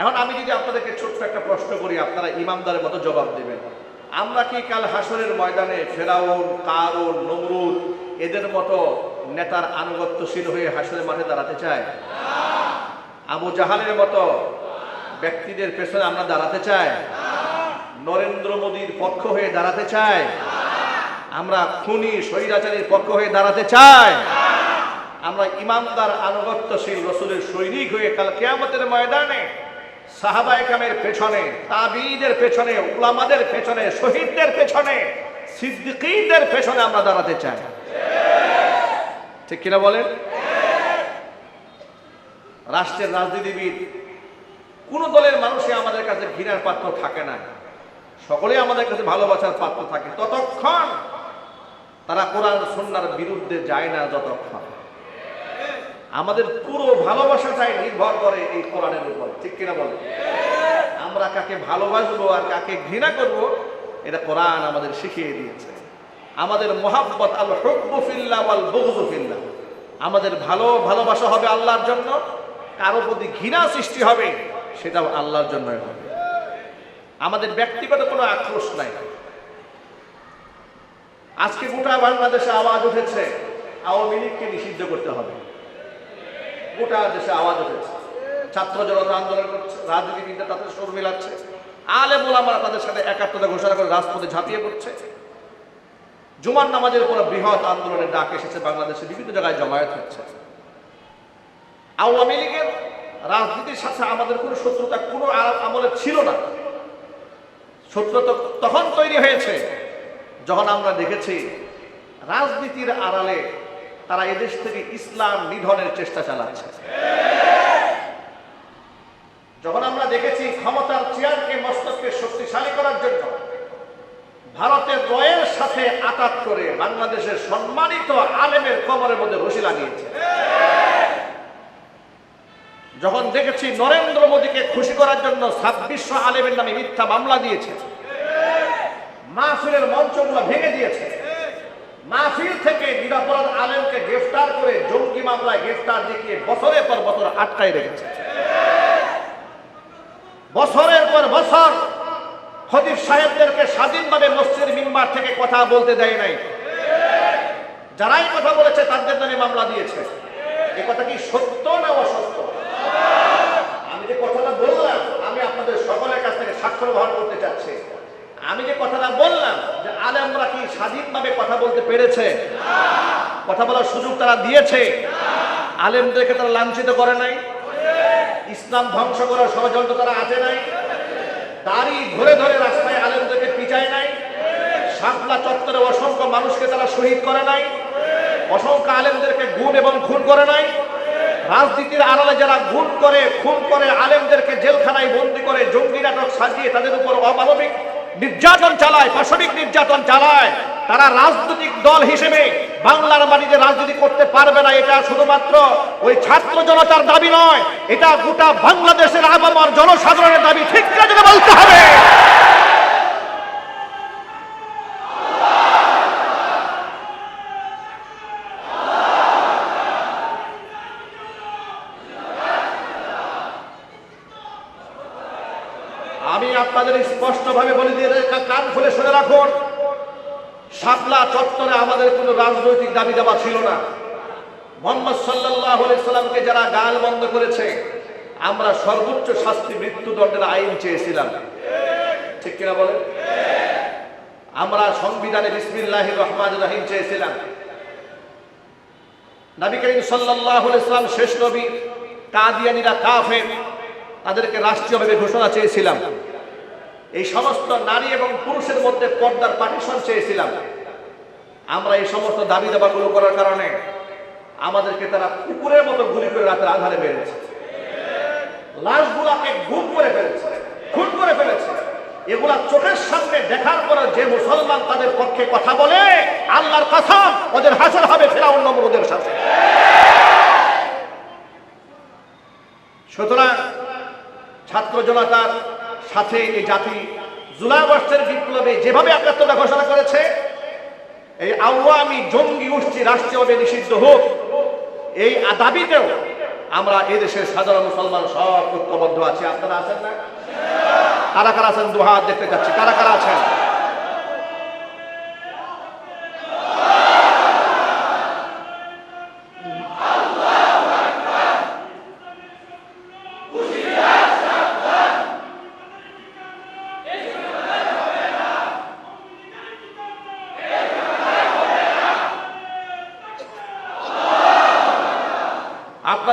এখন আমি যদি আপনাদেরকে ছোট্ট একটা প্রশ্ন করি, আপনারা ইমামদারের মতো জবাব দেবেন। আমরা কি কাল হাসরের ময়দানে ফেরাউন, কারুন, নমরুদ, এদের মতো নেতার আনুগত্যশীল হয়ে হাসরের মাঠে দাঁড়াতে চাই? আবু জাহালের মতো ব্যক্তিদের পেছনে আমরা দাঁড়াতে চাই? নরেন্দ্র মোদীর পক্ষ হয়ে দাঁড়াতে চাই? আমরা খুনি, স্বৈরাচারীর পক্ষ হয়ে দাঁড়াতে চাই? আমরা ইমানদার, আনুগত্যশীল রসুলের সৈনিক হয়ে কাল কেয়ামতের ময়দানে সাহাবাইকামের পেছনে তাবিদের পেছনে, উলামাদের পেছনে, শহীদদের পেছনে, সিদ্দিকীদের পেছনে আমরা দাঁড়াতে চাই। ঠিক কিনা বলেন? রাষ্ট্রের রাজনীতিবিদ, কোন দলের মানুষই আমাদের কাছে ঘৃণার পাত্র থাকে না। সকলে আমাদের কাছে ভালোবাসার পাত্র থাকে। ততক্ষণ তারা কোরআন সন্ন্যার বিরুদ্ধে যায় না, যতক্ষণ। আমাদের পুরো ভালোবাসাটাই নির্ভর করে এই কোরআনের উপর। ঠিক কিনা বলে আমরা কাকে ভালোবাসবো আর কাকে ঘৃণা করব, এটা কোরআন আমাদের শিখিয়ে দিয়েছে। আমাদের মোহাব্বত, আল হকবুফিল্লা ওয়াল বগজুফিল্লা আমাদের ভালো ভালোবাসা হবে আল্লাহর জন্য, কারও প্রতি ঘৃণা সৃষ্টি হবে, সেটাও আল্লাহর জন্যই হবে। আমাদের ব্যক্তিগত কোনো আক্রোশ নাই। আজকে গোটা বাংলাদেশে আওয়াজ উঠেছে, আওয়ামী লীগকে নিষিদ্ধ করতে হবে। গোটা দেশে আওয়াজ উঠেছে। ছাত্র জনতা আন্দোলন করছে, রাজনীতিবিদরা তাদের সুর মিলাচ্ছে আলে মোলামারা তাদের সাথে একাত্মতা ঘোষণা করে রাজপথে ঝাঁপিয়ে পড়ছে। জুমার নামাজের উপর বৃহৎ আন্দোলনের ডাক এসেছে, বাংলাদেশে বিভিন্ন জায়গায় জমায়েত হচ্ছে। আওয়ামী লীগের রাজনীতির সাথে আমাদের কোনো শত্রুতা, কোনো আমলে ছিল না। শত্রুতা তখন তৈরি হয়েছে, যখন আমরা দেখেছি রাজনীতির আড়ালে তারা এদেশ থেকে ইসলাম নিধনের চেষ্টা চালাচ্ছে। যখন আমরা দেখেছি ক্ষমতার চেয়ারকে মস্তককে শক্তিশালী করার জন্য ভারতের রয়ের সাথে আঘাত করে বাংলাদেশের সম্মানিত আলেমের কবরের মধ্যে রশি লাগিয়েছে। যখন দেখেছি নরেন্দ্র মোদীকে খুশি করার জন্য ছাব্বিশশো আলেমের নামে মিথ্যা মামলা দিয়েছে, মাহফিলের মঞ্চগুলো ভেঙে দিয়েছে মাহফিল থেকে নিরাপরাধ আলেমকে গ্রেফতার করে জঙ্গি মামলায় গ্রেফতার দেখিয়ে বছরের পর বছর আটকায় রেখেছে। বছরের পর বছর খতিব সাহেবদেরকে স্বাধীনভাবে মসজিদ মিম্বার থেকে কথা বলতে দেয় নাই। যারাই কথা বলেছে তাদের নামে মামলা দিয়েছে। এ কথা কি সত্য না অসত্য? আমি যে কথাটা বললাম, আমি আপনাদের সকলের কাছ থেকে স্বাক্ষর গ্রহণ করতে চাচ্ছি। আমি যে কথাটা বললাম যে আলেমরা কি স্বাধীনভাবে কথা বলতে পেরেছে? কথা বলার সুযোগ তারা দিয়েছে। আলেমদেরকে তারা লাঞ্ছিত করে নাই। ইসলাম ধ্বংস করার ষড়যন্ত্র তারা আছে নাই। তারই ধরে ধরে রাস্তায় আলেমদেরকে পিচায় নাই। শাপলা চত্বরে অসংখ্য মানুষকে তারা শহীদ করে নাই। অসংখ্য আলেমদেরকে গুণ এবং খুন করে নাই। রাজনীতির আড়ালে যারা গুণ করে, খুন করে, আলেমদেরকে জেলখানায় বন্দি করে, জঙ্গি নাটক সাজিয়ে তাদের উপর অমানবিক নির্যাতন চালায়, পাশবিক নির্যাতন চালায়। তারা রাজনৈতিক দল হিসেবে বাংলার মাটিতে রাজনীতি করতে পারবে না, এটা শুধুমাত্র ওই ছাত্র জনতার দাবি নয়, এটা গোটা বাংলাদেশের আবামার জনসাধারণের দাবি। ঠিক বলতে হবে আমি আপনাদের স্পষ্টভাবে বলে দিয়ে কান খুলে শুনে রাখুন। শাপলা চত্বরে আমাদের কোনো রাজনৈতিক দাবি দাবা ছিল না। মোহাম্মদ সাল্লাহ সাল্লামকে যারা গাল বন্ধ করেছে, আমরা সর্বোচ্চ শাস্তি মৃত্যুদণ্ডের আইন চেয়েছিলাম। ঠিক কিনা বলেন? আমরা সংবিধানে বিসমিল্লাহ রহমান রাহিম চেয়েছিলাম। নবী করিম সাল্লাহ ইসলাম শেষ নবী, কাদিয়ানিরা কাফের, তাদেরকে রাষ্ট্রীয়ভাবে ঘোষণা চেয়েছিলাম। এই সমস্ত নারী এবং পুরুষের মধ্যে পর্দার পার্টিশন চেয়েছিলাম। আমরা এই সমস্ত দাবি দাবাগুলো করার কারণে আমাদেরকে তারা কুকুরের মতো গুলি করে রাতের আধারে বেড়েছে লাশগুলাকে গুম করে ফেলেছে, খুন করে ফেলেছে। এগুলা চোখের সামনে দেখার পরে যে মুসলমান তাদের পক্ষে কথা বলে, আল্লাহর কথা ওদের হাসর হবে ফেরাউন নমরুদের সাথে। সুতরাং ছাত্র জনতার সাথে এই জাতি জুলাই বর্ষের বিপ্লবে যেভাবে একাত্মতা ঘোষণা করেছে, এই আওয়ামী জঙ্গি গোষ্ঠী রাষ্ট্রীয়ভাবে নিষিদ্ধ হোক, এই দাবিতেও আমরা এদেশের সাধারণ মুসলমান সব ঐক্যবদ্ধ আছি। আপনারা আছেন না? কারা কারা আছেন? দু হাত দেখতে চাচ্ছি। কারা কারা আছেন?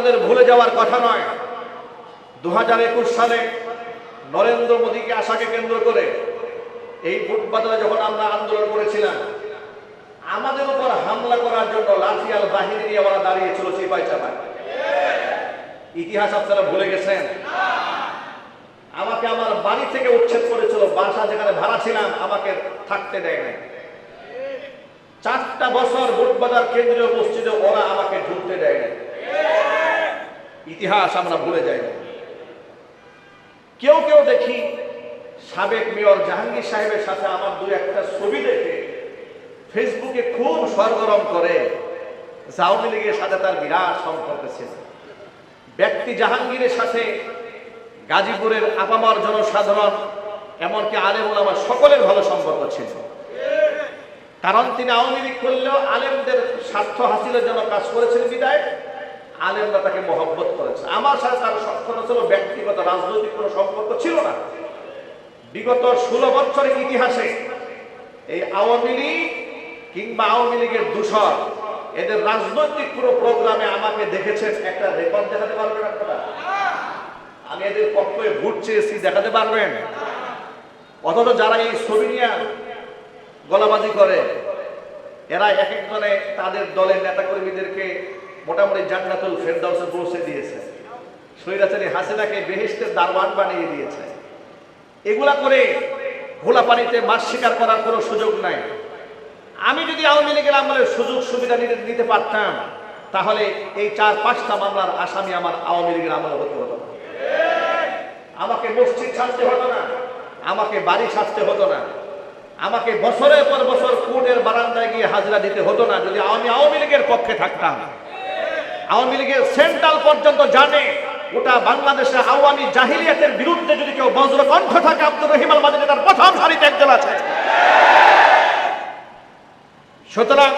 আপনাদের ভুলে যাওয়ার কথা নয়। দু হাজার একুশ সালে নরেন্দ্র মোদীকে আশাকে কেন্দ্র করে এই ফুটপাতে যখন আমরা আন্দোলন করেছিলাম, আমাদের উপর হামলা করার জন্য লাঠিয়াল বাহিনী নিয়ে ওরা দাঁড়িয়েছিল চিপাই চাপায়। ইতিহাস আপনারা ভুলে গেছেন? আমাকে আমার বাড়ি থেকে উচ্ছেদ করেছিল, বাসা যেখানে ভাড়া ছিলাম, আমাকে থাকতে দেয় নাই। চারটা বছর বুটবাজার কেন্দ্রীয় মসজিদে ওরা আমাকে ঢুকতে দেয় নাই। ইতিহাস আমরা ভুলে যাই। কেউ কেউ দেখি সাবেক মেয়র জাহাঙ্গীর সাহেবের সাথে আমার দু একটা ছবি দেখে ফেসবুকে খুব সরগরম করে যে আওয়ামী লীগের সাথে তার বিরাট সম্পর্ক ছিল। ব্যক্তি জাহাঙ্গীরের সাথে গাজীপুরের আপামার জনসাধারণ, এমনকি আলেম ওলামা সকলের ভালো সম্পর্ক ছিল। কারণ তিনি আওয়ামী লীগ করলেও আলেমদের স্বার্থ হাসিলের জন্য কাজ করেছেন বিদায়। আলেমরা তাকে মহব্বত করেছে। আমার সাথে তার সক্ষতা ছিল ব্যক্তিগত, রাজনৈতিক কোনো সম্পর্ক ছিল না। বিগত ষোলো বছরের ইতিহাসে এই আওয়ামী লীগ কিংবা আওয়ামী লীগের দূষণ, এদের রাজনৈতিক পুরো প্রোগ্রামে আমাকে দেখেছেন, একটা রেকর্ড দেখাতে পারবেন আপনারা? আমি এদের পক্ষে ভোট চেয়েছি, দেখাতে পারবেন? অথচ যারা এই ছবি নিয়ে গলাবাজি করে, এরা এক একজনে তাদের দলের নেতাকর্মীদেরকে মোটামুটি জান্নাতুল ফেরদাউসে পৌঁছে দিয়েছে। সৈরাচারী হাসিনাকে বেহেস্তের দারওয়ান বানিয়ে দিয়েছে। এগুলা করে ঘোলা পানিতে মাছ শিকার করার কোনো সুযোগ নাই। আমি যদি আওয়ামী লীগের আমলের সুযোগ সুবিধা নিতে নিতে পারতাম, তাহলে এই চার পাঁচটা মামলার আসামি আমার আওয়ামী লীগের আমলে হতে হতো না। আমাকে মসজিদ ছাড়তে হতো না, আমাকে বাড়ি ছাড়তে হতো না, আমাকে বছরের পর বছর কোর্টের বারান্দায় গিয়ে হাজিরা দিতে হতো না, যদি আমি আওয়ামী লীগের পক্ষে থাকতাম। আওয়ামী লীগের সেন্ট্রাল পর্যন্ত জানে ওটা বাংলাদেশের আওয়ামী জাহিলিয়াতের বিরুদ্ধে যদি কেউ বজ্র কণ্ঠ থাকে, আব্দুর রহিম আল মাদিনী তার প্রথম সারিতে একজন আছে। সুতরাং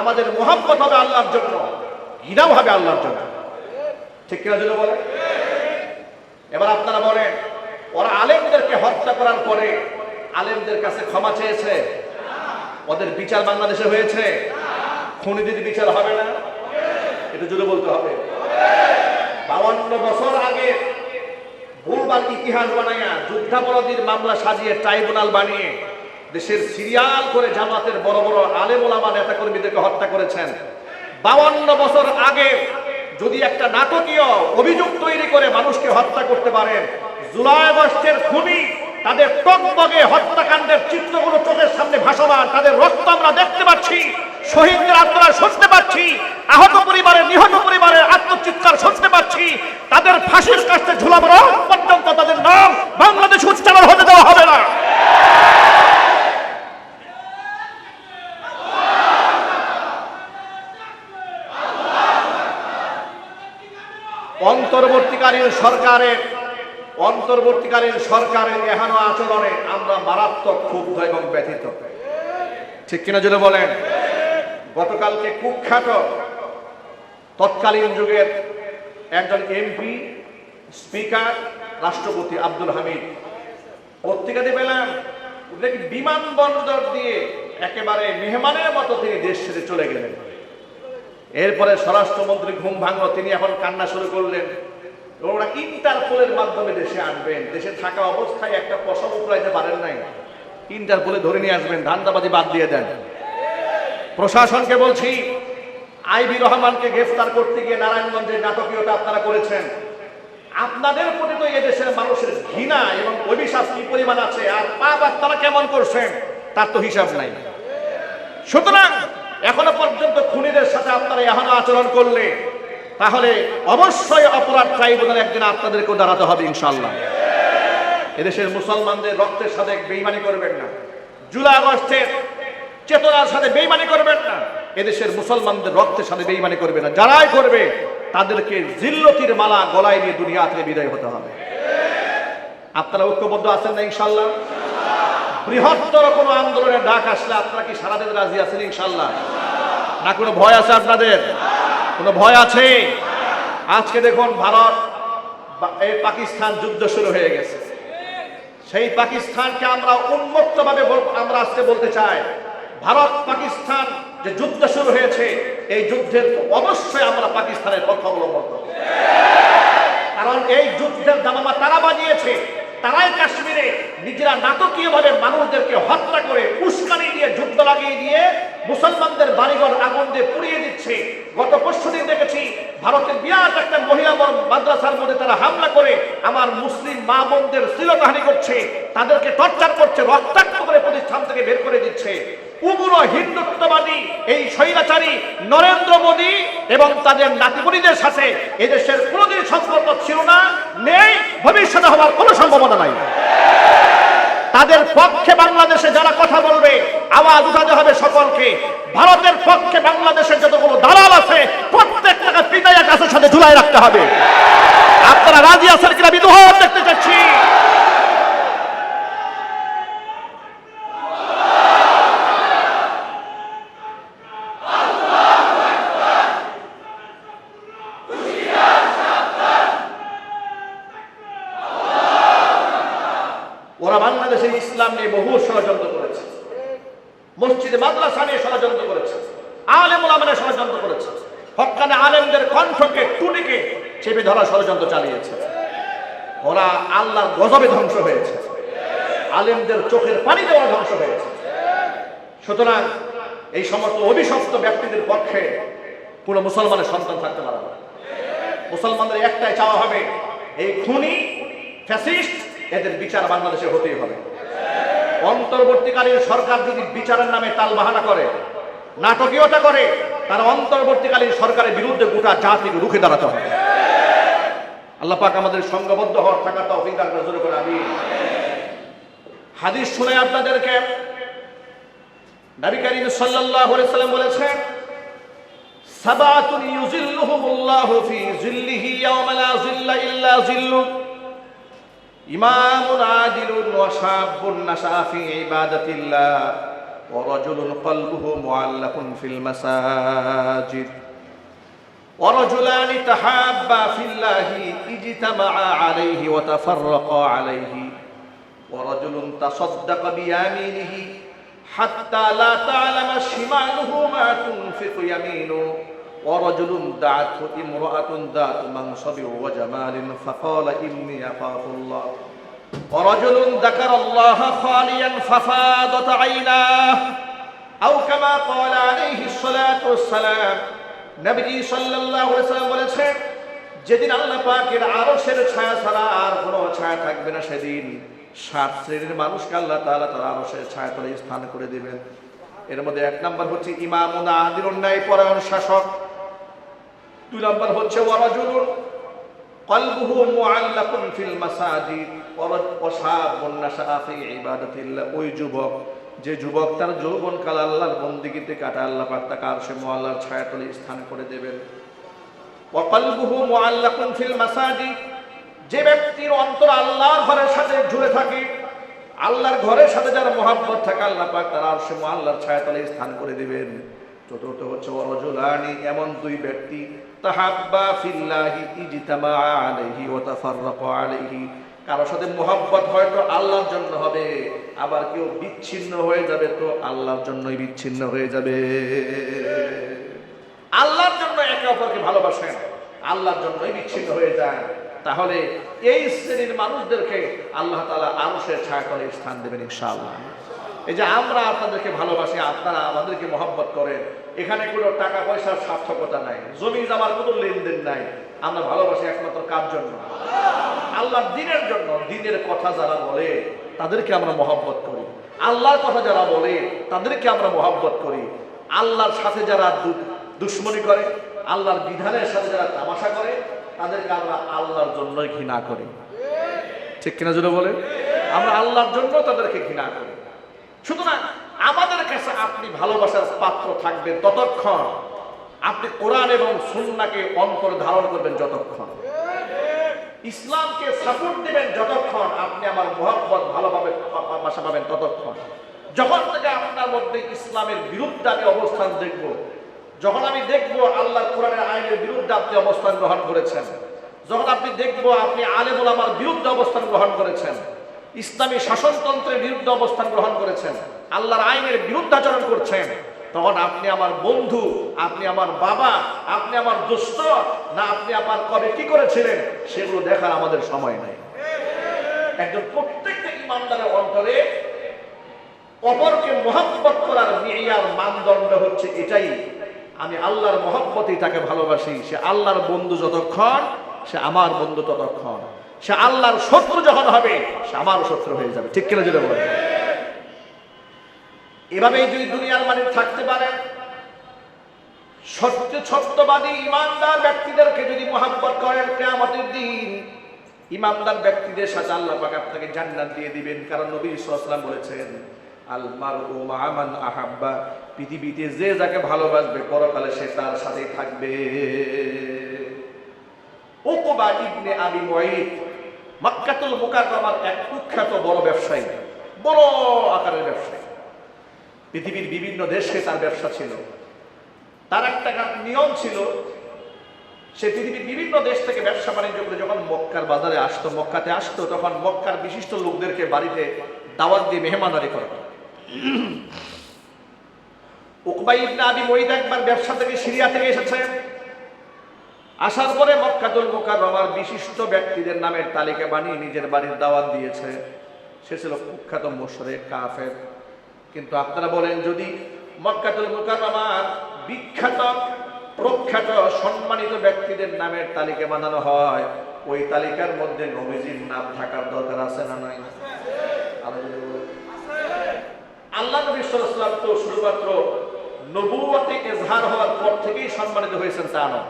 আমাদের মোহাম্মত হবে আল্লাহর জন্য, ঘৃণাও হবে আল্লাহর জন্য। ঠিক কিনা যদি বলে এবার আপনারা বলেন, ওরা আলেমদেরকে হত্যা করার পরে আলেমদের কাছে ক্ষমা চেয়েছে? ওদের বিচার বাংলাদেশে হয়েছে? খুনিদের বিচার হবে না? এটা জুড়ে বলতে হবে। বাউন্ন বছর আগে ভুলবার ইতিহাস বানাইয়া যুদ্ধাপরাধীর মামলা সাজিয়ে ট্রাইব্যুনাল বানিয়ে দেশের সিরিয়াল করে জামাতের বড় বড় আলেম ওলামা নেতাকর্মীদেরকে হত্যা করেছেন। বাউন্ন বছর আগে যদি একটা নাটকীয় অভিযোগ তৈরি করে মানুষকে হত্যা করতে পারেন, জুলাই আগস্টের খুনি তাদের টকবগে হত্যাকাণ্ডের চিত্রগুলো চোখের সামনে ভাসমান, তাদের রক্ত আমরা দেখতে পাচ্ছি, শহীদদের আত্মরা শুনতে পাচ্ছি, আহত পরিবারের, নিহত পরিবারের আত্মচিৎকার শুনতে পাচ্ছি, তাদের ফাঁসির কাছে ঝুলাবার আগ পর্যন্ত, তাদের নাম বাংলাদেশ উচ্চারণ হতে দেওয়া হবে না। অন্তর্বর্তীকালীন সরকারের অন্তর্বর্তীকালীন সরকারের এহেন আচরণে আমরা মারাত্মক ক্ষুব্ধ এবং ব্যথিত। ঠিক কিনা যদি বলেন? গতকালকে কুখ্যাত তৎকালীন যুগের একজন এমপি, স্পিকার, রাষ্ট্রপতি আব্দুল হামিদ। পত্রিকাতে পেলাম দেখি বিমানবন্দর দিয়ে একেবারে মেহমানের মতো তিনি দেশ ছেড়ে চলে গেলেন। এরপরে স্বরাষ্ট্রমন্ত্রী ঘুম ভাঙলো, তিনি এখন কান্না শুরু করলেন। এবং ওরা ইন্টারপোলের মাধ্যমে দেশে আনবেন দেশে থাকা অবস্থায় একটা পশম উপরাইতে পারেন নাই। ইন্টারপোলে ধরে নিয়ে আসবেন, ধান্দাবাজি বাদ দিয়ে দেন। প্রশাসনকে বলছি, আইবি রহমানকে গ্রেফতার করতে গিয়ে নারায়ণগঞ্জের নাটকীয়তা আপনারা করেছেন। আপনাদের প্রতি তো এদেশের মানুষের ঘৃণা এবং অভিশাপ কি পরিমাণ আছে, আর পাপ আপনারা কেমন করছেন, তার তো হিসাব নাই। সুতরাং, এখনও পর্যন্ত খুনিদের সাথে আপনারা এখনও আচরণ করলে তাহলে অবশ্যই অপরাধ ট্রাইব্যুনাল একদিন আপনাদেরকেও দাঁড়াতে হবে ইনশাল্লাহ এদেশের মুসলমানদের রক্তের সাথে বেইমানি করবেন না। জুলাই আগস্টের চেতনার সাথে বেইমানি করবেন না। এদেশের মুসলমানদের রক্তের সাথে বেইমানি করবে না। যারাই করবে, তাদেরকে জিল্লতির মালা গলায় নিয়ে দুনিয়া থেকে বিদায় হতে হবে। আপনারা ঐক্যবদ্ধ আছেন না ইনশাল্লাহ বৃহত্তর কোনো আন্দোলনের ডাক আসলে আপনারা কি সারা দিন রাজি আছেন ইনশাল্লাহ না কোনো ভয় আছে আপনাদের? কোনো ভয় আছে? আজকে দেখুন ভারত এই পাকিস্তান যুদ্ধ শুরু হয়ে গেছে। সেই পাকিস্তানকে আমরা উন্মুক্তভাবে আমরা আজকে বলতে চাই, ভারত পাকিস্তান যে যুদ্ধ শুরু হয়েছে, এই যুদ্ধের অবশ্যই আমরা পাকিস্তানের পক্ষ অবলম্বন করব। কারণ এই যুদ্ধের দামামা তারা বানিয়েছে। তারাই কাশ্মীরে নিজেরা নাটকীয়ভাবে মানুষদেরকে হত্যা করে উস্কানি দিয়ে যুদ্ধ লাগিয়ে দিয়ে মুসলমানদের বাড়িঘর আগুন দিয়ে পুড়িয়ে দিচ্ছে। গত পরশু দিন দেখেছি ভারতের বিরাট একটা মহিলা মাদ্রাসার মধ্যে তারা হামলা করে আমার মুসলিম মা বোনদের শ্লীলতাহানি করছে, তাদেরকে টর্চার করছে, রক্তাক্ত করে প্রতিষ্ঠান থেকে বের করে দিচ্ছে। উগ্র হিন্দুত্ববাদী এই স্বৈরাচারী নরেন্দ্র মোদী এবং তাদের নাতিপুরীদের সাথে এদেশের কোনোদিন সম্পর্ক ছিল না, নেই, ভবিষ্যতে হওয়ার কোনো সম্ভাবনা নাই। তাদের পক্ষে বাংলাদেশে যারা কথা বলবে, আওয়াজ উঠাতে হবে সকলকে। ভারতের পক্ষে বাংলাদেশের যতগুলো দালাল আছে, প্রত্যেকটাকে পিতাইয়া গাছের সাথে ঝুলাই রাখতে হবে। আপনারা রাজি আছেন কিনা বিদ্রোহ দেখতে চাচ্ছি ওরা বাংলাদেশের ইসলাম নিয়ে বহু ষড়যন্ত্র করেছে। মসজিদে, মাদ্রাসা নিয়ে ষড়যন্ত্র করেছে। আলেম ওলামানে ষড়যন্ত্র করেছে। হকানে আলেমদের কণ্ঠকে টুটিকে চেপে ধরা ষড়যন্ত্র চালিয়েছে। ওরা আল্লাহর গজবে ধ্বংস হয়েছে। আলেমদের চোখের পানি দেওয়া ধ্বংস হয়েছে। সুতরাং এই সমস্ত অভিশপ্ত ব্যক্তিদের পক্ষে কোনো মুসলমানের সন্তান থাকতে পারে না। মুসলমানদের একটাই চাওয়া হবে, এই খুনি, ফ্যাসিস্ট, এদের বিচার বাংলাদেশে হতেই হবে। অন্তর্বর্তীকালীন সরকার যদি বিচারের নামে তাল বাহানা করে, নাটকীয়তা করে তার অন্তর্বর্তীকালীন সরকারের বিরুদ্ধে গোটা জাতিকে রুখে দাঁড়াতে হবে। আল্লাহ পাক আমাদের সংঘবদ্ধ হওয়ার থাকা তৌফিক দান করে করে আমি হাদিস শুনে আপনাদেরকে নবী করিম সাল্লাল্লাহু আলাইহি সাল্লাম বলেছেন, সাবাতুন ইউজিল্লুহুমুল্লাহু ফি জিল্লিহি ইয়াওমা লা জিল্লা ইল্লা জিল্লু إمام عادل وشاب نشأ في عبادة الله ورجل قلبه معلق في المساجد. ورجلان تحابا في الله اجتمعا عليه وتفرقا عليه. ورجل تصدق بيمينه حتى لا تعلم شماله ما تنفق يمينه. ورجل دعته امرأة ذات منصب وجمال فقال إني أخاف الله ورجل ذكر الله خاليا ففاضت عيناه أو كما قال عليه الصلاة والسلام নবীজি সাল্লাল্লাহু আলাইহি সাল্লাম বলেছেন যেদিন আল্লাহ পাকের আরশের ছায়া ছাড়া আর কোনো ছায়া থাকবে না সেদিন সাত শ্রেণীর মানুষকে আল্লাহ তাআলা তার আরশের ছায়া তলে স্থান করে দিবেন এর মধ্যে এক নাম্বার হচ্ছে ইমামুন আদিলুন ন্যায় পরায়ণ শাসক দুই নম্বর হচ্ছে ওয়ারাজুলুন মুআল্লাকুন ফিল মাসাজিদ, ওয়া শাবুন নাশা ফি ইবাদাতিল্লাহ। ওই যুবক, যে যুবক তার যৌবনকাল আল্লাহর বন্দিগিতে কাটা আল্লাহ পাক তাকে আরশে মুআল্লার ছায়াতলে স্থান করে দেবেন। কলবুহু মুআল্লাকুন ফিল মাসাজিদ, যে ব্যক্তির অন্তর আল্লাহর ঘরের সাথে জুড়ে থাকে, আল্লাহর ঘরের সাথে যার মহাব্বত থাকে, আল্লাহ পাক তার আরশে মুআল্লার ছায়াতলে স্থান করে দিবেন। চতুর্থ হচ্ছে ওয়ারজুলানি এমন দুই ব্যক্তি তাহাব্বা ফিল্লাহি ইজতামা আলাইহি ওয়া তাফাররাকা আলাইহি। কারও সাথে মোহাব্বত হয়তো আল্লাহর জন্য হবে। আবার কেউ বিচ্ছিন্ন হয়ে যাবে তো আল্লাহর জন্যই বিচ্ছিন্ন হয়ে যাবে। আল্লাহর জন্য একে অপরকে ভালোবাসেন, আল্লাহর জন্যই বিচ্ছিন্ন হয়ে যায় তাহলে এই শ্রেণির মানুষদেরকে আল্লাহ তালা তাআলা আরশের ছায়াতলে স্থান দেবেন ইনশাআল্লাহ। এই যে আমরা আপনাদেরকে ভালোবাসি, আপনারা আমাদেরকে মহব্বত করেন, এখানে কোনো টাকা পয়সার সার্থকতা নাই, জমি জামার কোনো লেনদেন নাই, আমরা ভালোবাসি একমাত্র কার জন্য? আল্লাহর দিনের জন্য, দিনের কথা যারা বলে, তাদেরকে আমরা মহব্বত করি। আল্লাহর কথা যারা বলে, তাদেরকে আমরা মহব্বত করি। আল্লাহর সাথে যারা দুশ্মনী করে, আল্লাহর বিধানের সাথে যারা তামাশা করে, তাদেরকে আমরা আল্লাহর জন্যই ঘৃণা করি। ঠিক কিনা জুড়ে বলে আমরা আল্লাহর জন্য তাদেরকে ঘৃণা করি। সুতরাং আমাদের কাছে আপনি ভালোবাসার পাত্র থাকবেন ততক্ষণ। আপনি কোরআন এবং সুন্নাকে অন্তর ধারণ করবেন যতক্ষণ। ইসলামকে সাপোর্ট দিবেন যতক্ষণ। আপনি আমার মোহাম্মত ভালোভাবে বাসা পাবেন ততক্ষণ। যখন থেকে আপনার মধ্যে ইসলামের বিরুদ্ধে আমি অবস্থান দেখব, যখন আমি দেখব আল্লাহ কোরআনের আইনের বিরুদ্ধে আপনি অবস্থান গ্রহণ করেছেন, যখন আপনি দেখব আপনি আলেমুল আমার বিরুদ্ধে অবস্থান গ্রহণ করেছেন ইসলামী শাসনতন্ত্রের বিরুদ্ধে অবস্থান গ্রহণ করেছেন, আল্লাহর আইনের বিরুদ্ধাচরণ করছেন, তখন আপনি আমার বন্ধু, আপনি আমার বাবা, আপনি আমার দোস্ত না আপনি আমার কবে কি করেছিলেন, সেগুলো দেখার আমাদের সময় নাই। একজন প্রত্যেকটা ইমানদারের অন্তরে অপরকে মহব্বত করার মেয়ার মানদণ্ড হচ্ছে এটাই। আমি আল্লাহর মহব্বতেই তাকে ভালোবাসি, সে আল্লাহর বন্ধু যতক্ষণ, সে আমার বন্ধু ততক্ষণ। সে আল্লাহর শত্রু যখন হবে, সে আমারও শত্রু হয়ে যাবে। ঠিক কিনা যদি বলেন? এভাবেই যদি দুনিয়ার মালিক থাকতে পারেন সত্য সত্যবাদী ইমানদার ব্যক্তিদেরকে যদি মোহাম্মত করেন কেয়ামতের দিন, ইমানদার ব্যক্তিদের সাথে আল্লাহ পাক আপনাকে জান্নাত দিয়ে দিবেন। কারণ নবী সাল্লাল্লাহু বলেছেন আল মারউ মা'মান আহাব্বা। পৃথিবীতে যে যাকে ভালোবাসবে, পরকালে সে তার সাথেই থাকবে। উকবা ইবনে আবি মুঈদ মক্কাতুল মুকাররমার এক কুখ্যাত বড় ব্যবসায়ী, বড় আকারের ব্যবসায়ী। পৃথিবীর বিভিন্ন দেশে তার ব্যবসা ছিল। তার একটা নিয়ম ছিল, সে পৃথিবীর বিভিন্ন দেশ থেকে ব্যবসা বাণিজ্য করে যখন মক্কার বাজারে আসতো, মক্কাতে আসতো, তখন মক্কার বিশিষ্ট লোকদেরকে বাড়িতে দাওয়াত দিয়ে মেহমানদারি করত উকবাই ইবনে আবি মুঈদ একবার ব্যবসা থেকে সিরিয়া থেকে এসেছে। আসার পরে মক্কাতুল মুকাররমার বিশিষ্ট ব্যক্তিদের নামের তালিকা বানিয়ে নিজের বাড়ির দাওয়াত দিয়েছে। সে ছিল কুখ্যাত মোশরেক কাফের। কিন্তু আপনারা বলেন, যদি মক্কাতুল মুকাররমার বিখ্যাত, প্রখ্যাত, সম্মানিত ব্যক্তিদের নামের তালিকা বানানো হয়, ওই তালিকার মধ্যে নবীজির নাম থাকার দরকার আছে না নাই। আল্লাহ নবী তো শুধুমাত্র নবুয়তে এজহার হওয়ার পর থেকেই সম্মানিত হয়েছেন তা নয়।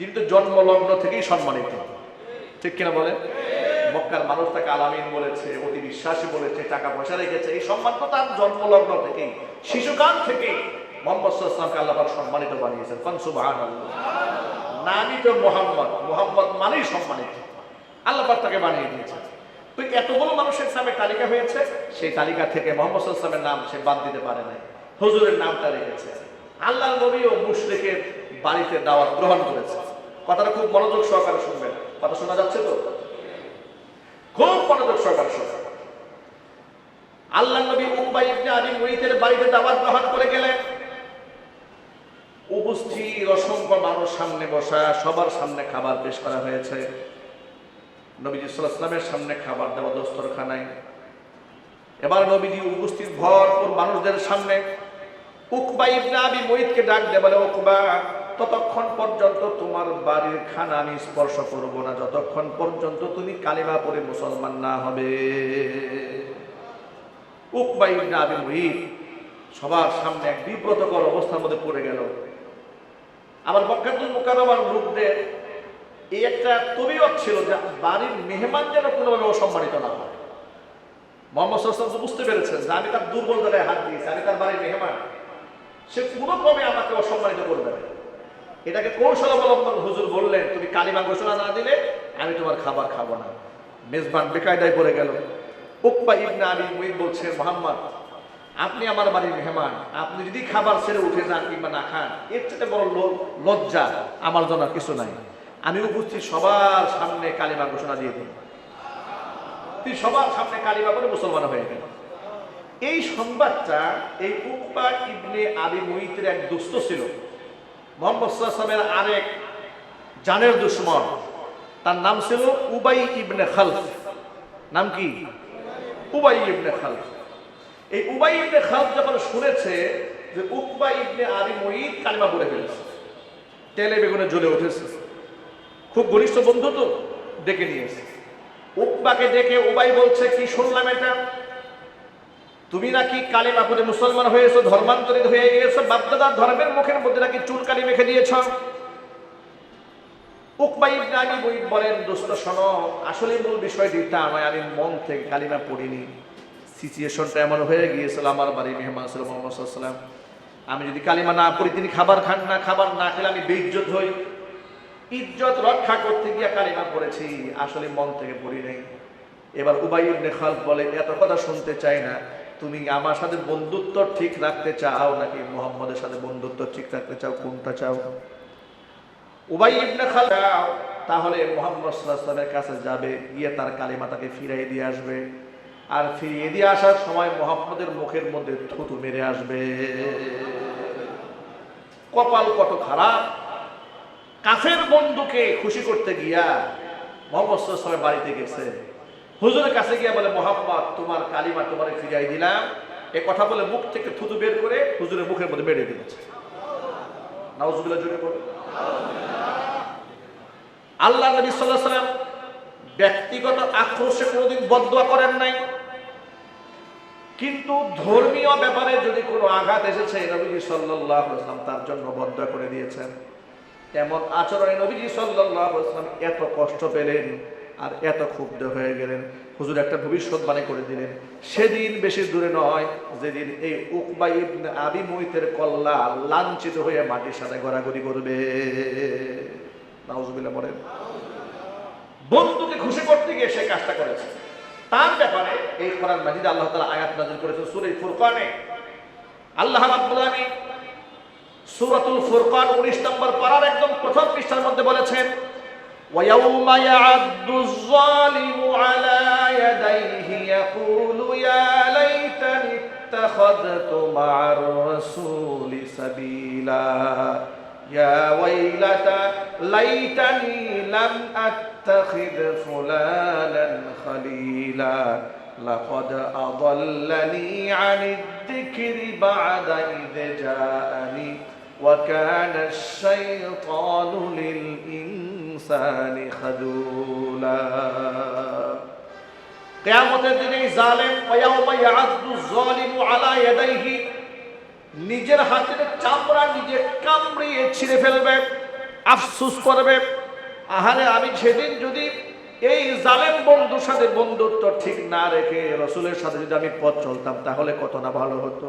তিনি তো জন্মলগ্ন থেকেই সম্মানিত। ঠিক কিনা বলেন মক্কার মানুষ তাকে আলামিন বলেছে, অতি বিশ্বাসী বলেছে, টাকা পয়সা রেখেছে। এই সম্মান তো তার জন্মলগ্ন থেকেই। শিশুকাল আল্লাহ সম্মানিত বানিয়েছেন। নামই তো মোহাম্মদ। মোহাম্মদ মানেই সম্মানিত। আল্লাহ তাকে বানিয়ে দিয়েছেন। তো এতগুলো মানুষের নামে তালিকা হয়েছে। সেই তালিকা থেকে মোহাম্মদ সাল্লামের নাম সে বাদ দিতে পারে নাই। হুজুরের নামটা রেখেছে। আল্লাহ নবী ও মুশরিকের বাড়িতে দাওয়াত গ্রহণ করেছে। কথাটা খুব মনোযোগ সহকারে শুনবেন। কথা শোনা যাচ্ছে তো? খুব মনোযোগ সহকারে শুনবেন। আল্লাহ নবী উকবা ইবনে আবি মুইতের বাড়িতে দাওয়াত গ্রহণ করে গেলেন। উপস্থিত অসংখ্য মানুষ সামনে বসা সবার সামনে খাবার পেশ করা হয়েছে। নবীজি আলাইহি সামনে খাবার দেওয়া দস্তরখানায়। এবার নবীজি উপস্থিত ভরপুর মানুষদের সামনে উকবা ইবনে আবি মুইতকে ডাক দে বলে, উকবা ততক্ষণ পর্যন্ত তোমার বাড়ির খানা আমি স্পর্শ করব না। যতক্ষণ পর্যন্ত তুমি কালিমা পরে মুসলমান না হবে। উকবা ইবনে আবি মুইত সবার সামনে এক বিব্রতকর অবস্থার মধ্যে পড়ে গেল। আবার মক্কাতুল মুকাররমার লোকদের এই একটা তবিয়ত ছিল যে বাড়ির মেহমান যেন কোনোভাবে অসম্মানিত না হয়। মোহাম্মদ বুঝতে পেরেছেন যে আমি তার দুর্বল জায়গায় হাত দিয়েছি, আমি তার বাড়ির মেহমান। সে কোনো ক্রমে আমাকে অসম্মানিত করবে না এটাকে কৌশল অবলম্বন হুজুর বললেন? তুমি কালিমা ঘোষণা না দিলে আমি তোমার খাবার খাব না। মেজবান বেকায়দায় পড়ে গেল। উকবা ইবনে আবি মুইদ বলছে, মোহাম্মদ, আপনি আমার বাড়ির মেহমান। আপনি যদি খাবার ছেড়ে উঠে যান কিংবা না খান, এর থেকে বড় লজ্জা আমার জন্য কিছু নাই। আমি উপস্থিত সবার সামনে কালিমা ঘোষণা দিয়ে দিই। তুই সবার সামনে কালিমা করে মুসলমান হয়ে গেল। এই সংবাদটা এই উকবা ইবনে আবি মুইতের এক দুস্থ ছিল। মোহাম্মদ সাল্লামের আরেক জানের দুশ্মন। তার নাম ছিল উবাই ইবনে খালফ। নাম কি? উবাই ইবনে খালফ। এই উবাই ইবনে খালফ যখন শুনেছে যে উকবা ইবনে আবি মুইত কালিমা পড়ে ফেলেছে, তেলে বেগুনে জ্বলে উঠেছে। খুব ঘনিষ্ঠ বন্ধু তো, ডেকে নিয়েছে উকবাকে ডেকে উবাই বলছে, কি শুনলাম এটা? তুমি নাকি কালী বাপুরে মুসলমান হয়েছো, ধর্মান্তরিত হয়ে গিয়েছো, বাপদাদার ধর্মের মুখের মধ্যে নাকি চুল কালি মেখে দিয়েছ? বলেন, দোস্ত, শোনো, আসলে মূল বিষয়টি তা নয়, আমি মন থেকে কালিমা পড়িনি। সিচুয়েশনটা এমন হয়ে গিয়েছিল, আমার বাড়ি মেহমান ছিল মোহাম্মদ সাল্লাম আমি যদি কালিমা না পড়ি, তিনি খাবার খান না, খাবার না খেলে আমি বেইজ্জত হই। ইজ্জত রক্ষা করতে গিয়ে কালিমা পড়েছি, আসলে মন থেকে পড়ি নাই এবার উবাই ইবনে খালদ বলে, এত কথা শুনতে চাই না। তুমি আমার সাথে বন্ধুত্ব ঠিক রাখতে চাও নাকি মোহাম্মদের সাথে বন্ধুত্ব ঠিক রাখতে চাও? কোনটা চাও? উবাই ইবনে খালদ চাও, তাহলে মোহাম্মদ সাল্লাল্লাহু কাছে যাবে গিয়ে তার কালিমা তাকে ফিরাই দিয়ে আসবে। আর ফিরিয়ে দিয়ে আসার সময় মোহাম্মদের মুখের মধ্যে থুতু মেরে আসবে। কপাল কত খারাপ। কাফের বন্ধুকে খুশি করতে গিয়া মোহাম্মদ সাল্লাল্লাহু বাড়িতে গেছে। হুজুরের কাছে গিয়া বলে মোহাম্মদ তোমার কালিমা তোমারে ফিরাই দিলাম। এ কথা বলে মুখ থেকে থুতু বের করে হুজুরের মুখের মধ্যে মেরে দিয়েছে। আল্লাহ নবী আলাইহি সাল্লাম ব্যক্তিগত আক্রোশে কোনোদিন বদদোয়া করেন নাই। কিন্তু ধর্মীয় ব্যাপারে যদি কোনো আঘাত এসেছে নবীজি সাল্লাল্লাহু আলাইহি ওয়াসাল্লাম তার জন্য বদদোয়া করে দিয়েছেন। এমন আচরণে নবীজি সাল্লাল্লাহু আলাইহি ওয়াসাল্লাম এত কষ্ট পেলেন আর এত ক্ষুব্ধ হয়ে গেলেন। হুজুর একটা ভবিষ্যৎবাণী করে দিলেন। সেদিন বেশি দূরে নয়, যেদিন এই উকবা ইবনে আবি মুইতের কল্লা লাঞ্ছিত হয়ে মাটির সাথে গড়াগড়ি করবে। নাউজুবিল্লাহ বলেন বন্ধুকে খুশি করতে গিয়ে সে কাজটা করেছে। তার ব্যাপারে এই কোরআন মাজিদ আল্লাহ তাআলা আয়াত নাযিল করেছেন সূরা ফুরকানে। আল্লাহ রাব্বুল আলামিন সূরাতুল ফুরকান 19 নম্বর পারার একদম প্রথম পৃষ্ঠার মধ্যে বলেছেন ويوم يعد الظالم على يديه يقول يا ليتني اتخذت مع الرسول سبيلا. يا ويلتى ليتني لم أتخذ فلانا خليلا. لقد أضلني عن الذكر بعد إذ جاءني وكان الشيطان للإنسان خذولا কেয়ামতের দিনে এই জালেম ওয়াউমা ইয়াদু যালিমু আলা ইয়াদাইহি নিজের হাতের চামড়া নিজে কামড়িয়ে ছিঁড়ে ফেলবে আফসোস করবে আহারে আমি সেদিন যদি এই জালেম বন্ধুর সাথে বন্ধুত্ব ঠিক না রেখে রসুলের সাথে যদি আমি পথ চলতাম তাহলে কত না ভালো হতো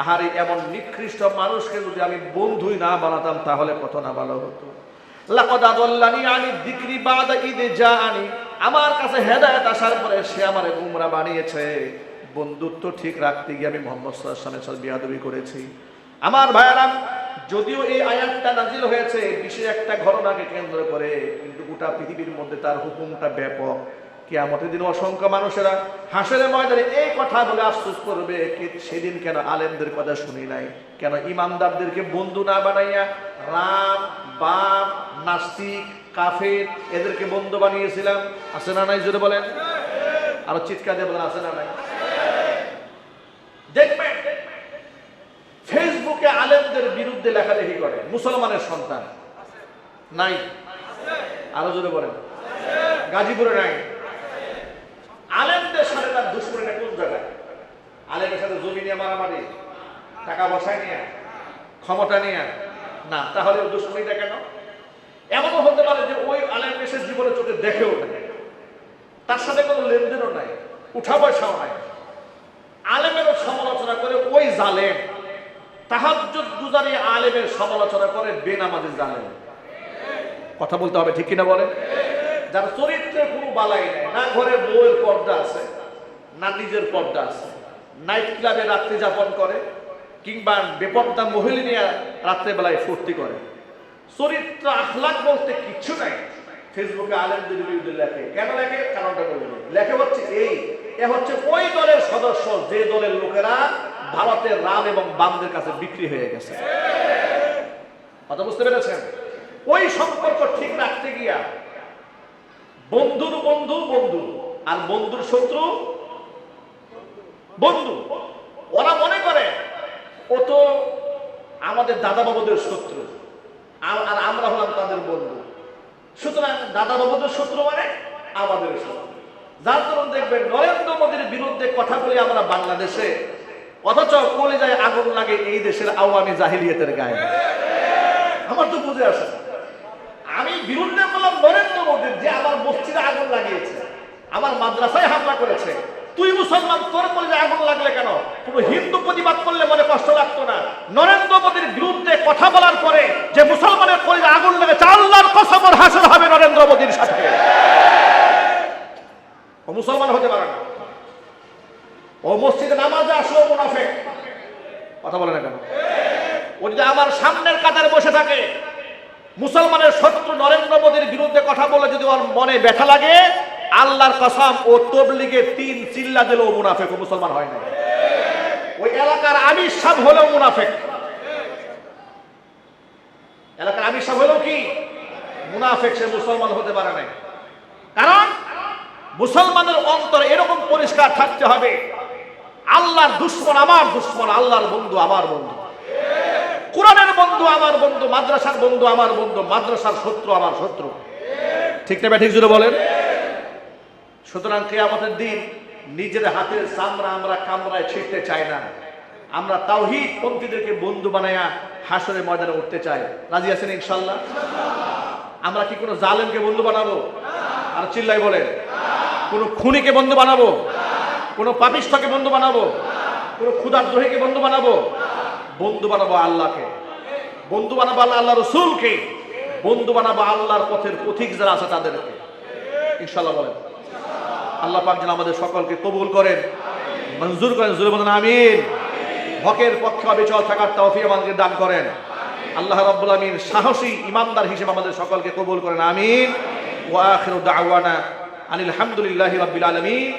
আহারে এমন নিকৃষ্ট মানুষকে যদি আমি বন্ধুই না বানাতাম তাহলে কত না ভালো হতো লাকাদ আদাল্লানি আনি যিকরি বাদা ইদে জাআনি। আমার কাছে হেদায়েত আসার পরে সে আমারে গুমরা বানিয়েছে। বন্ধুত্ব ঠিক রাখতে গিয়ে আমি মোহাম্মদ ওয়াসাল্লামের সাথে বিয়াদবি করেছি। আমার ভাইয়ারা, যদিও এই আয়াতটা নাজিল হয়েছে, বিশেষ একটা ঘটনাকে কেন্দ্র করে, কিন্তু গোটা পৃথিবীর মধ্যে তার হুকুমটা ব্যাপক। কিয়ামতের দিন অসংখ্য মানুষেরা হাসরে ময়দানে এই কথা বলে আফসোস করবে সেদিন কেন আলেমদের কথা শুনি নাই? কেন ইমানদারদেরকে বন্ধু না বানাইয়া রাম বাম নাস্তিক, কাফের, এদেরকে বন্ধু বানিয়েছিলাম। আছে না নাই, জোরে বলেন? আরও চিৎকার দিয়ে বলেন, আছে না নাই? দেখবেন ফেসবুকে আলেমদের বিরুদ্ধে লেখালেখি করে, মুসলমানের সন্তান। নাই? আরও জোরে বলেন। গাজীপুরে নাই? আলেমদের সাথে তার দুশ্মনীটা কোন জায়গায়? আলেমের সাথে জমি নিয়ে মারামারি, টাকা বসায় নিয়ে, ক্ষমতা নিয়ে। না, তাহলে দুশ্মনীটা কেন? এমনও হতে পারে যে ওই আলেম এসে জীবনে চোখে দেখেও নাই। তার সাথে কোনো লেনদেনও নাই উঠা পয়সাও নাই। আলেমেরও সমালোচনা করে ওই জালেম, তাহাজ্জুদ গুজারি আলেমের সমালোচনা করে বেনামাজি জালেম। কথা বলতে হবে ঠিক কিনা বলেন? যার চরিত্রে কোনো বালাই নেই, না ঘরে বউয়ের পর্দা আছে, না নিজের পর্দা আছে। নাইট ক্লাবে রাত্রি যাপন করে কিংবা বেপর্দা মহিলা নিয়ে রাত্রেবেলায় ফুর্তি করে। চরিত্র আখলাক বলতে কিচ্ছু নাই। ফেসবুকে আলেমদের বিরুদ্ধে লেখে। কেন লেখে? কারণটা বলব লেখে হচ্ছে এই, এ হচ্ছে ওই দলের সদস্য, যে দলের লোকেরা ভারতের রাম এবং বামদের কাছে বিক্রি হয়ে গেছে। কথা বুঝতে পেরেছেন? ওই সম্পর্ক ঠিক রাখতে গিয়া বন্ধুর বন্ধু বন্ধু। আর বন্ধুর শত্রু বন্ধু। ওরা মনে করে ও তো আমাদের দাদা বাবুদের শত্রু। আর আমরা হলাম তাদের বন্ধু। সুতরাং দাদা বাবুদের শত্রু মানে আমাদের শত্রু। যার দরুন দেখবেন, নরেন্দ্র মোদীর বিরুদ্ধে কথা বলি আমরা বাংলাদেশে। অথচ কলে যায় আগুন লাগে এই দেশের আওয়ামী জাহিলিয়তের গায়ে। আমার তো বুঝে আসে আমি বিরুদ্ধে বললাম, নরেন্দ্র মোদীর যে আমার মসজিদে আগুন লাগিয়েছে, আমার মাদ্রাসায় হামলা করেছে তুই মুসলমান, তোর কলেজে আগুন লাগলে কেন? কোনো হিন্দু প্রতিবাদ করলে মনে কষ্ট লাগতো না। নরেন্দ্র মোদীর বিরুদ্ধে কথা বলার পরে যে মুসলমানের কলেজে আগুন লেগেছে, আল্লাহর কসমর হাসর হবে নরেন্দ্র মোদীর সাথে। ও মুসলমান হতে পারে না। ও মসজিদে নামাজে আসলেও মুনাফেক। কথা বলে না কেন? ও যদি আমার সামনের কাতারে বসে থাকে, মুসলমানের শত্রু নরেন্দ্র মোদীর বিরুদ্ধে কথা বলে যদি ওর মনে ব্যথা লাগে আল্লাহর কসম, ও তবলিগে তিন চিল্লা দিলেও মুনাফেক, ও মুসলমান হয় না ওই এলাকার আমির সাহ হলেও মুনাফেক। এলাকার আমির সাহ হলেও কি? মুনাফেক, সে মুসলমান হতে পারে না কারণ মুসলমানের অন্তর এরকম পরিষ্কার থাকতে হবে, আল্লাহর দুশ্মন আমার দুশ্মন, আল্লাহর বন্ধু আমার বন্ধু। কোরআনের বন্ধু আমার বন্ধু, মাদ্রাসার বন্ধু আমার বন্ধু, মাদ্রাসার শত্রু আমার শত্রু। ঠিক না ঠিক জুড়ে বলেন? সুতরাং কেয়ামতের দিন নিজের হাতের চামড়া আমরা কামড়ায় ছিটতে চাই না। আমরা তাওহিদ পন্থীদেরকে বন্ধু বানায়া হাসরের ময়দানে উঠতে চাই। রাজি আছেন ইনশাল্লাহ আমরা কি কোনো জালেমকে বন্ধু বানাবো? আর চিল্লাই বলেন, কোনো খুনিকে বন্ধু বানাবো? কোনো পাপিষ্ঠকে বন্ধু বানাবো? কোনো ক্ষুদাদ্রোহীকে বন্ধু বানাবো? বন্ধু বানাবো আল্লাহকে। বন্ধু বানাবো আল্লাহ আল্লাহ রসুলকে। বন্ধু বানাবো আল্লাহর পথের পথিক যারা আছে তাদেরকে। ইনশাল্লাহ বলেন। আল্লাহ পাক যেন আমাদের সকলকে কবুল করেন। মঞ্জুর করেন জুড়ে বলেন, আমিন। হকের পক্ষে অবিচল থাকার তৌফিক আমাদেরকে দান করেন। আল্লাহ রাব্বুল আমিন সাহসী ইমানদার হিসেবে আমাদের সকলকে কবুল করেন, আমিন। ওয়া আখিরু দাওয়ানা আনিল হামদুলিল্লাহি রাব্বিল আলামিন।